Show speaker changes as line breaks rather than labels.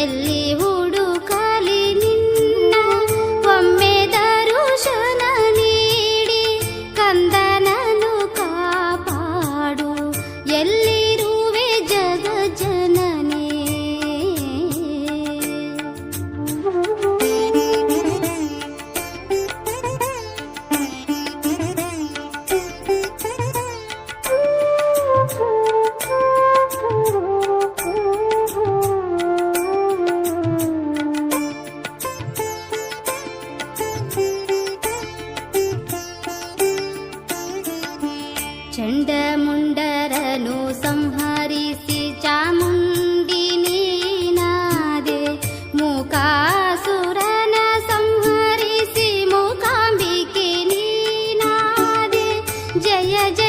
ಎಲ್ಲಿ ಚಂಡಮುಂಡರನು ಸಂಹರಿಸಿ ण्डमुण्डरनु संहरिषि चामुन्दिनीनादे ಸಂಹರಿಸಿ ಮೂಕಾಂಬಿಕೆ ನೀನಾದೆ. ಜಯ ಜಯ